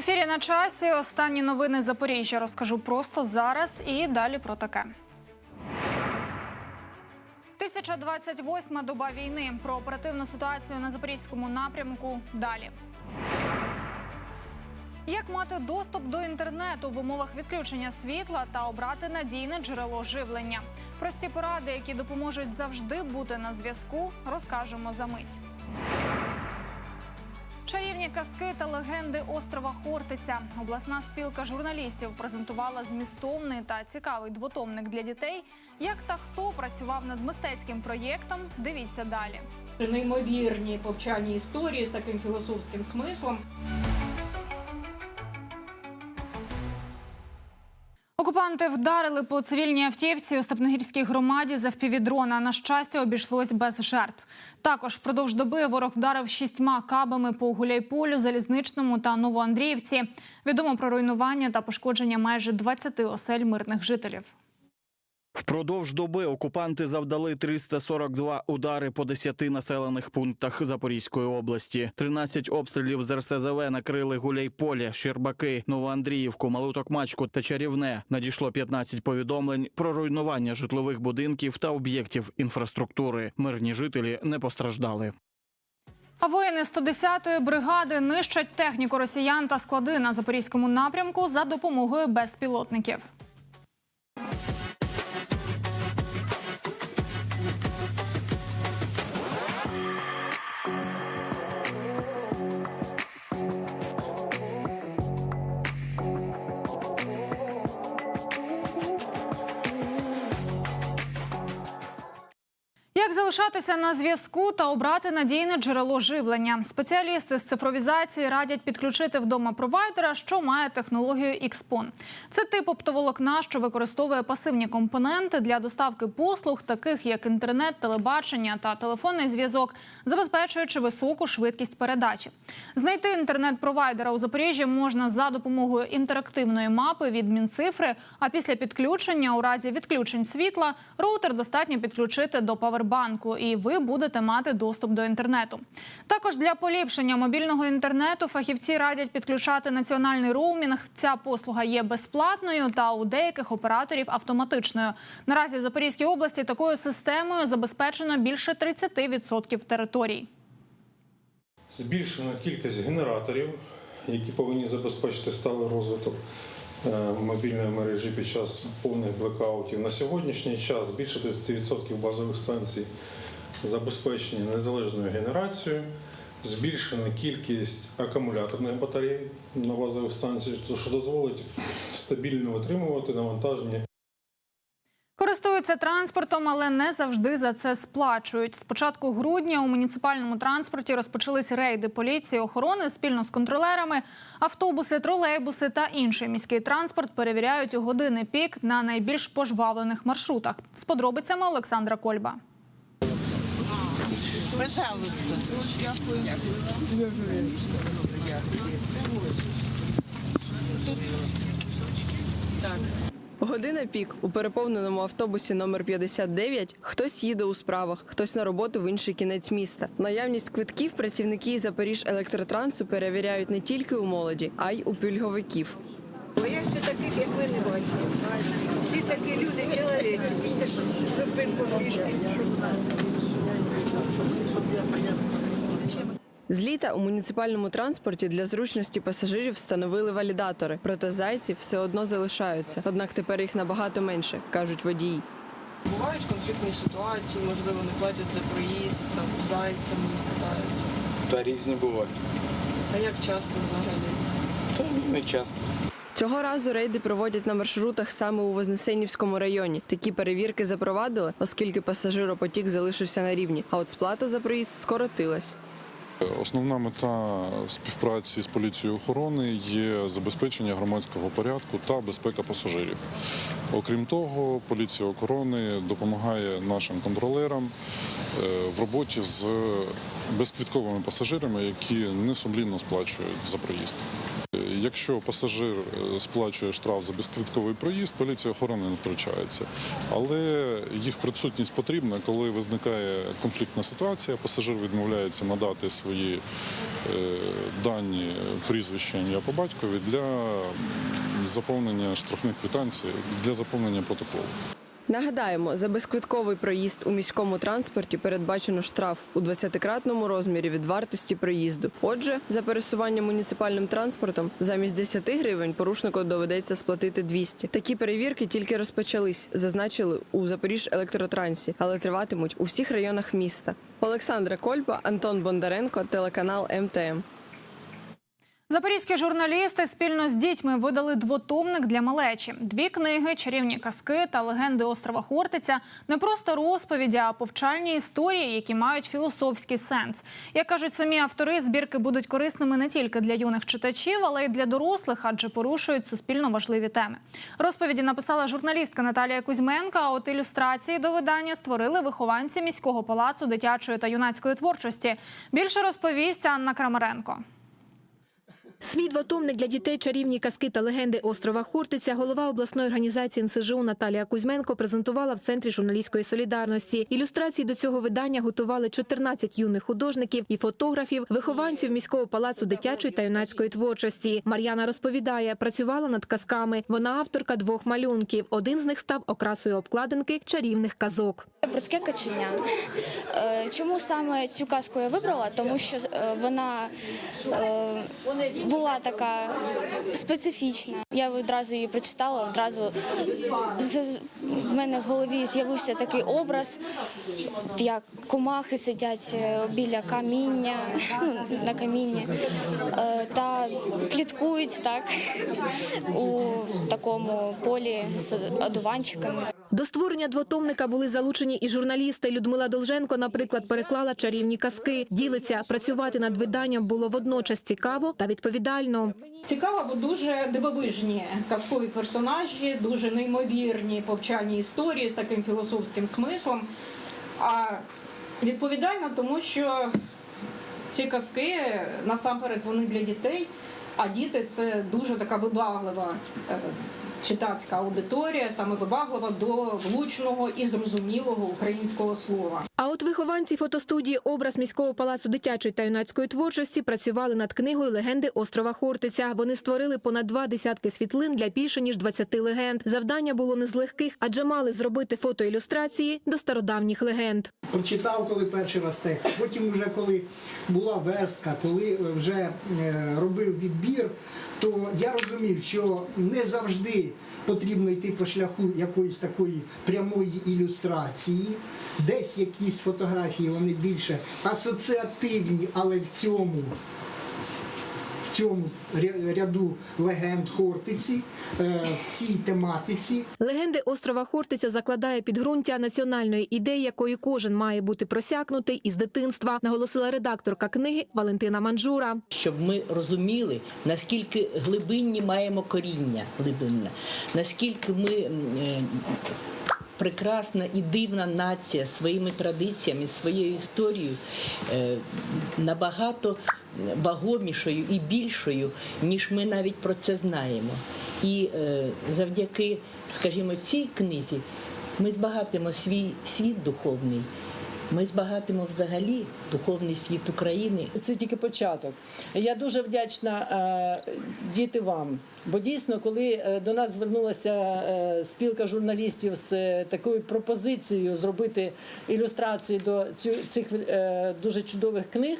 ефірі на часі. Останні новини Запоріжжя розкажу просто зараз і далі про таке. 1028 доба війни. Про оперативну ситуацію на запорізькому напрямку. Далі. Як мати доступ до інтернету в умовах відключення світла та обрати надійне джерело живлення? Прості поради, які допоможуть завжди бути на зв'язку, розкажемо за мить. Чарівні казки та легенди острова Хортиця. Обласна спілка журналістів презентувала змістовний та цікавий двотомник для дітей. Як та хто працював над мистецьким проєктом, дивіться далі. неймовірні повчальні історії з таким філософським смислом. Окупанти вдарили по цивільній автівці у Степногірській громаді за впівдрона. На щастя, обійшлось без жертв. Також впродовж доби ворог вдарив шістьма кабами по Гуляйполю, Залізничному та Новоандріївці. Відомо про руйнування та пошкодження майже 20 осель мирних жителів. Впродовж доби окупанти завдали 342 удари по 10 населених пунктах Запорізької області. 13 обстрілів з РСЗВ накрили Гуляйполе, Щербаки, Новоандріївку, Малутокмачку та Чарівне. Надійшло 15 повідомлень про руйнування житлових будинків та об'єктів інфраструктури. Мирні жителі не постраждали. А воїни 110-ї бригади нищать техніку росіян та склади на запорізькому напрямку за допомогою безпілотників. Як залишатися на зв'язку та обрати надійне джерело живлення? Спеціалісти з цифровізації радять підключити вдома провайдера, що має технологію XPON. Це тип оптоволокна, що використовує пасивні компоненти для доставки послуг, таких як інтернет, телебачення та телефонний зв'язок, забезпечуючи високу швидкість передачі. Знайти інтернет-провайдера у Запоріжжі можна за допомогою інтерактивної мапи від Мінцифри. А після підключення, у разі відключень світла, роутер достатньо підключити до павербанку, і ви будете мати доступ до інтернету. Також для поліпшення мобільного інтернету фахівці радять підключати національний роумінг. Ця послуга є безплатною та у деяких операторів автоматичною. Наразі в Запорізькій області такою системою забезпечено більше 30% територій. Збільшена кількість генераторів, які повинні забезпечити сталий розвиток мобільної мережі під час повних блекаутів. На сьогоднішній час більше 30% базових станцій забезпечені незалежною генерацією. Збільшена кількість акумуляторних батарей на базових станціях, що дозволить стабільно отримувати навантаження Користуються транспортом, але не завжди за це сплачують. З початку грудня у муніципальному транспорті розпочались рейди поліції охорони спільно з контролерами. Автобуси, тролейбуси та інший міський транспорт перевіряють у години пік на найбільш пожвавлених маршрутах. З подробицями Олександра Кольба. Година пік у переповненому автобусі номер 59 Хтось їде у справах, хтось на роботу в інший кінець міста. Наявність квитків працівники Запоріж електротрансу перевіряють не тільки у молоді, а й у пільговиків. Бо я ще таких, як ви не бачила. Всі такі люди чоловічі. Зупинку пішки. З літа у муніципальному транспорті для зручності пасажирів встановили валідатори, проте зайці все одно залишаються. Однак тепер їх набагато менше, кажуть водії. Бувають конфліктні ситуації, можливо, не платять за проїзд, там зайцями катаються. Та різні бувають. А як часто взагалі? Та не часто. Цього разу рейди проводять на маршрутах саме у Вознесенівському районі. Такі перевірки запровадили, оскільки пасажиропотік залишився на рівні, а от сплата за проїзд скоротилась. Основна мета співпраці з поліцією охорони є забезпечення громадського порядку та безпека пасажирів. Окрім того, поліція охорони допомагає нашим контролерам е, в роботі з безквітковими пасажирами, які несумлінно сплачують за проїзд. Якщо пасажир е, сплачує штраф за безквитковий проїзд, поліція охорони не втручається. Але їх присутність потрібна, коли виникає конфліктна ситуація, пасажир відмовляється надати свої е, дані, прізвище, ім'я по батькові для заповнення штрафних квитанцій, для заповнення протоколу. Нагадаємо, за безквитковий проїзд у міському транспорті передбачено штраф у 20-кратному розмірі від вартості проїзду. Отже, за пересування муніципальним транспортом замість 10 гривень порушнику доведеться сплатити 200. Такі перевірки тільки розпочались, зазначили у Запоріж електротрансі, але триватимуть у всіх районах міста. Олександра Кольба, Антон Бондаренко, телеканал МТМ. Запорізькі журналісти спільно з дітьми видали двотомник для малечі. Дві книги, чарівні казки та легенди острова Хортиця не просто розповіді, а повчальні історії, які мають філософський сенс. Як кажуть самі автори, збірки будуть корисними не тільки для юних читачів, але й для дорослих, адже порушують суспільно важливі теми. Розповіді написала журналістка Наталія Кузьменка. А от ілюстрації до видання створили вихованці міського палацу дитячої та юнацької творчості. Більше розповість Анна Крамаренко. Свій двотомник для дітей чарівні казки та легенди острова Хортиця голова обласної організації НСЖУ Наталія Кузьменко презентувала в центрі журналістської солідарності. Ілюстрації до цього видання готували 14 юних художників і фотографів, вихованців міського палацу дитячої та юнацької творчості. Мар'яна розповідає, працювала над казками. Вона авторка двох малюнків. Один з них став окрасою обкладинки чарівних казок. Бридке каченя. Е, Чому саме цю казку я вибрала? Тому що е, вона е, була така специфічна. Я одразу її прочитала, одразу в мене в голові з'явився такий образ, як комахи сидять біля каміння, ну, на камінні та пліткують так у такому полі з одуванчиками. До створення двотомника були залучені і журналісти. Людмила Долженко, наприклад, переклала чарівні казки. Ділиться, працювати над виданням було водночас цікаво та відповідально. Цікаво, бо дуже дивовижні казкові персонажі, дуже неймовірні повчальні історії з таким філософським смислом. А відповідально, тому що ці казки насамперед вони для дітей, а діти це дуже така вибаглива е, читацька аудиторія, саме вибаглива до влучного і зрозумілого українського слова. А от вихованці фотостудії образ міського палацу дитячої та юнацької творчості працювали над книгою Легенди острова Хортиця. Вони створили понад два десятки світлин для більше ніж 20 легенд. Завдання було не з легких, адже мали зробити фотоілюстрації до стародавніх легенд. прочитав, коли перший раз текст. Потім, вже коли була верстка, коли вже е, робив відбір, то я розумів, що не завжди потрібно йти по шляху якоїсь такої прямої ілюстрації. Десь якісь фотографії вони більше асоціативні, але в цьому. В цьому ряду легенд Хортиці, е, в цій тематиці Легенди острова Хортиця закладає підґрунтя національної ідеї, якої кожен має бути просякнутий із дитинства, наголосила редакторка книги Валентина Манжура. щоб ми розуміли, наскільки глибинні маємо коріння глибинне, наскільки ми е, прекрасна і дивна нація своїми традиціями, своєю історією е, набагато вагомішою і більшою, ніж ми навіть про це знаємо. І е, завдяки, скажімо, цій книзі ми збагатимо свій світ духовний. Ми збагатимо взагалі духовний світ України Це тільки початок. Я дуже вдячна е, діти вам. Бо дійсно, коли е, до нас звернулася е, спілка журналістів з такою пропозицією зробити ілюстрації до цих дуже чудових книг.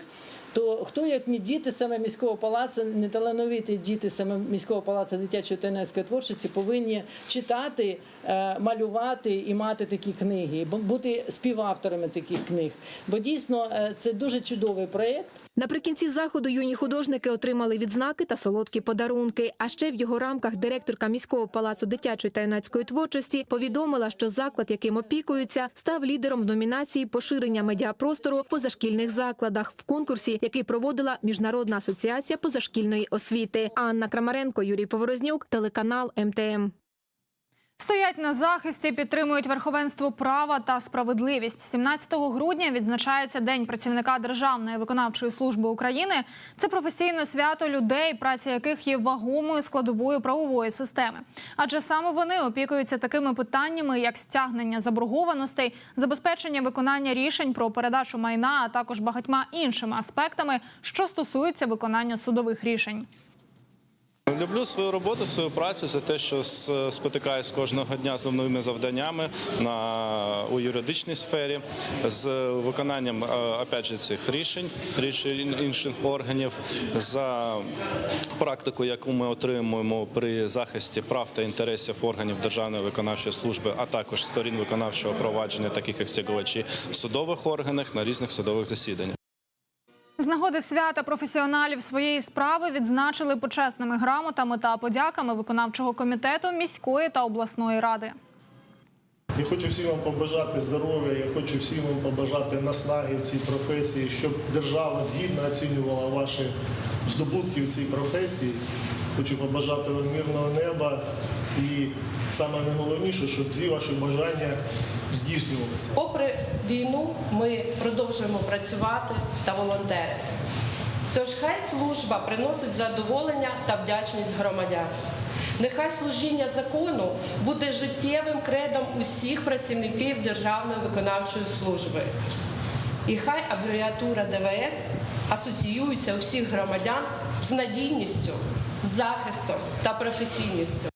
То хто, як не діти саме міського палацу, не талановиті діти саме міського палацу дитячої та творчості повинні читати, е, малювати і мати такі книги, бу- бути співавторами таких книг. Бо дійсно е, це дуже чудовий проєкт. Наприкінці заходу юні художники отримали відзнаки та солодкі подарунки. А ще в його рамках директорка міського палацу дитячої та юнацької творчості повідомила, що заклад, яким опікуються, став лідером в номінації поширення медіапростору в позашкільних закладах в конкурсі, який проводила Міжнародна асоціація позашкільної освіти. Анна Крамаренко, Юрій Поворознюк, телеканал МТМ. Стоять на захисті, підтримують верховенство права та справедливість. 17 грудня відзначається День працівника Державної виконавчої служби України. Це професійне свято людей, праця яких є вагомою складовою правової системи. Адже саме вони опікуються такими питаннями, як стягнення заборгованостей, забезпечення виконання рішень про передачу майна, а також багатьма іншими аспектами, що стосуються виконання судових рішень. Люблю свою роботу, свою працю за те, що спотикаюсь кожного дня з новими завданнями на у юридичній сфері, з виконанням е, опять же, цих рішень, рішень інших органів, за практику, яку ми отримуємо при захисті прав та інтересів органів Державної виконавчої служби, а також сторін виконавчого провадження, таких як стягувачі в судових органах на різних судових засіданнях. З нагоди свята професіоналів своєї справи відзначили почесними грамотами та подяками виконавчого комітету міської та обласної ради. Я хочу всім вам побажати здоров'я, я хочу всім вам побажати наснаги в цій професії, щоб держава згідно оцінювала ваші здобутки в цій професії. Хочу побажати вам мирного неба і саме найголовніше, щоб всі ваші бажання здійснювалися. Попри війну, ми продовжуємо працювати та волонтерити. Тож хай служба приносить задоволення та вдячність громадян. Нехай служіння закону буде життєвим кредом усіх працівників Державної виконавчої служби. І хай абревіатура ДВС асоціюється у всіх громадян з надійністю, захистом та професійністю.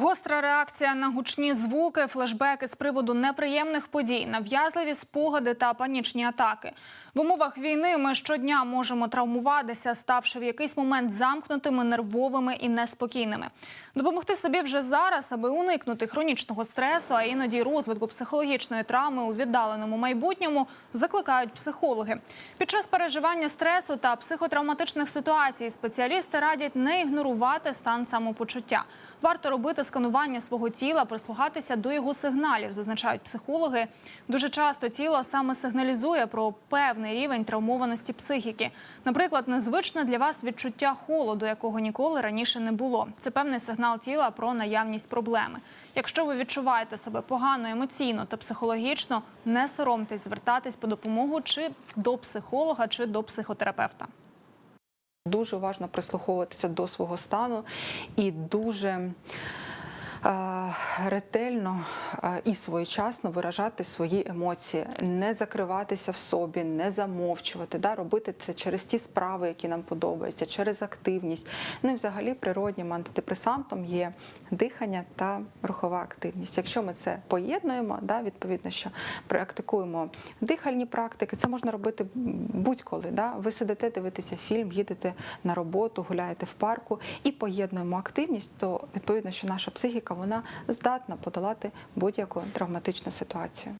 Гостра реакція на гучні звуки, флешбеки з приводу неприємних подій, нав'язливі спогади та панічні атаки. В умовах війни ми щодня можемо травмуватися, ставши в якийсь момент замкнутими, нервовими і неспокійними. Допомогти собі вже зараз, аби уникнути хронічного стресу, а іноді розвитку психологічної травми у віддаленому майбутньому, закликають психологи. Під час переживання стресу та психотравматичних ситуацій спеціалісти радять не ігнорувати стан самопочуття. Варто робити сканування свого тіла, прислухатися до його сигналів, зазначають психологи. Дуже часто тіло саме сигналізує про певний рівень травмованості психіки. Наприклад, незвичне для вас відчуття холоду, якого ніколи раніше не було. Це певний сигнал тіла про наявність проблеми. Якщо ви відчуваєте себе погано емоційно та психологічно, не соромтесь звертатись по допомогу чи до психолога, чи до психотерапевта. Дуже уважно прислуховуватися до свого стану і дуже ретельно е, і своєчасно виражати свої емоції, не закриватися в собі, не замовчувати, да, робити це через ті справи, які нам подобаються, через активність. Ну і взагалі природнім антидепресантом є дихання та рухова активність. Якщо ми це поєднуємо, да, відповідно, що практикуємо дихальні практики, це можна робити будь-коли. Да? Ви сидите, дивитеся фільм, їдете на роботу, гуляєте в парку і поєднуємо активність, то відповідно, що наша психіка вона здатна подолати будь-яку травматичну ситуацію.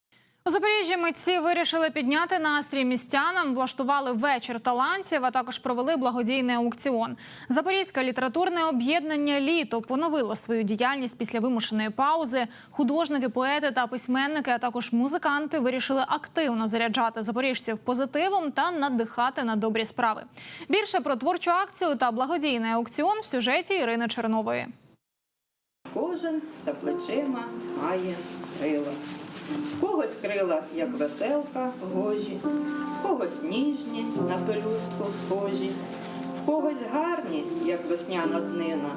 У Запоріжжі митці вирішили підняти настрій містянам, влаштували вечір талантів, а також провели благодійний аукціон. Запорізьке літературне об'єднання Літо поновило свою діяльність після вимушеної паузи. Художники, поети та письменники, а також музиканти вирішили активно заряджати запоріжців позитивом та надихати на добрі справи. Більше про творчу акцію та благодійний аукціон в сюжеті Ірини Чернової. Кожен за плечима має крила. В когось крила, як веселка, гожі, в когось ніжні на пелюстку схожі, в когось гарні, як весняна днина,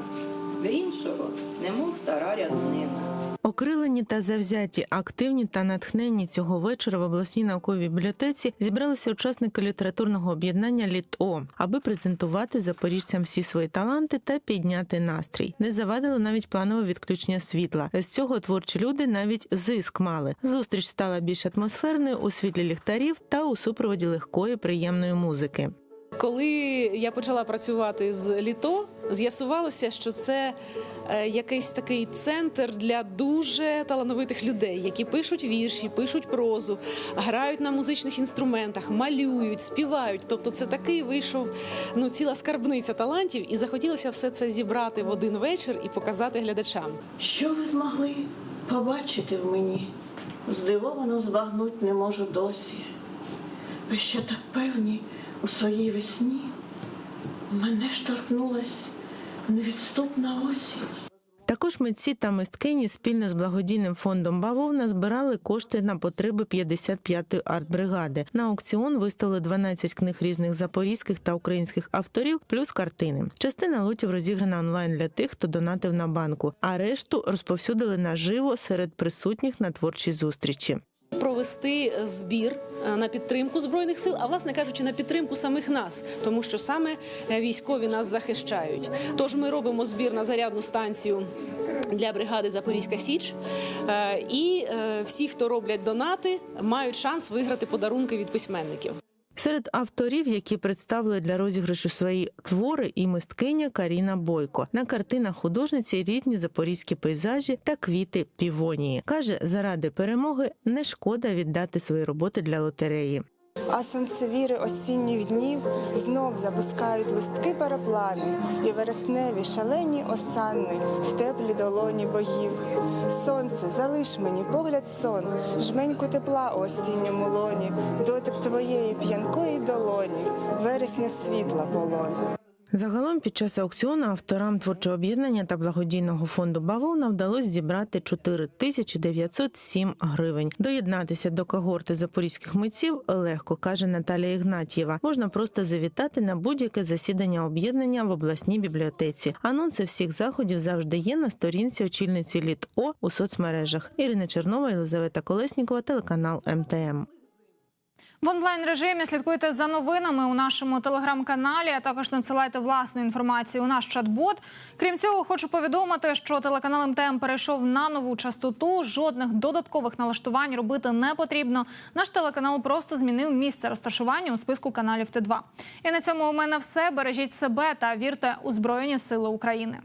в іншого, немов стара ряднина. Окрилені та завзяті, активні та натхненні цього вечора в обласній науковій бібліотеці зібралися учасники літературного об'єднання ЛІТО, аби презентувати запоріжцям всі свої таланти та підняти настрій. Не завадило навіть планове відключення світла. З цього творчі люди навіть зиск мали. Зустріч стала більш атмосферною у світлі ліхтарів та у супроводі легкої приємної музики. Коли я почала працювати з літо, з'ясувалося, що це е, якийсь такий центр для дуже талановитих людей, які пишуть вірші, пишуть прозу, грають на музичних інструментах, малюють, співають. Тобто, це такий вийшов ну ціла скарбниця талантів, і захотілося все це зібрати в один вечір і показати глядачам. Що ви змогли побачити в мені? Здивовано збагнуть не можу досі. Ви ще так певні у своїй весні. Мене ж торкнулась невідступна осінь. Також митці та мисткині спільно з благодійним фондом Бавовна збирали кошти на потреби 55-ї артбригади. На аукціон виставили 12 книг різних запорізьких та українських авторів, плюс картини. Частина лотів розіграна онлайн для тих, хто донатив на банку, а решту розповсюдили наживо серед присутніх на творчій зустрічі. Провести збір е, на підтримку збройних сил, а власне кажучи, на підтримку самих нас, тому що саме е, військові нас захищають. Тож ми робимо збір на зарядну станцію. Для бригади Запорізька Січ Е, і всі, хто роблять донати, мають шанс виграти подарунки від письменників. Серед авторів, які представили для розіграшу свої твори, і мисткиня Каріна Бойко. На картинах художниці рідні запорізькі пейзажі та квіти півонії. Каже, заради перемоги не шкода віддати свої роботи для лотереї. А сонцевіри осінніх днів знов запускають листки параплани і вересневі шалені осанни в теплі долоні богів. Сонце, залиш мені погляд сон, жменьку тепла у осінньому лоні, дотик твоєї п'янкої долоні, вересня світла полон. Загалом під час аукціону авторам творчого об'єднання та благодійного фонду Бавовна вдалося зібрати 4 тисячі 907 гривень. Доєднатися до когорти запорізьких митців легко, каже Наталія Ігнатьєва. Можна просто завітати на будь-яке засідання об'єднання в обласній бібліотеці. Анонси всіх заходів завжди є на сторінці очільниці Літ О у соцмережах. Ірина Чернова, Єлизавета Колеснікова, телеканал МТМ. В онлайн режимі слідкуйте за новинами у нашому телеграм-каналі. А також надсилайте власну інформацію у наш чат-бот. Крім цього, хочу повідомити, що телеканал МТМ перейшов на нову частоту. Жодних додаткових налаштувань робити не потрібно. Наш телеканал просто змінив місце розташування у списку каналів Т2. І на цьому у мене все. Бережіть себе та вірте у Збройні Сили України.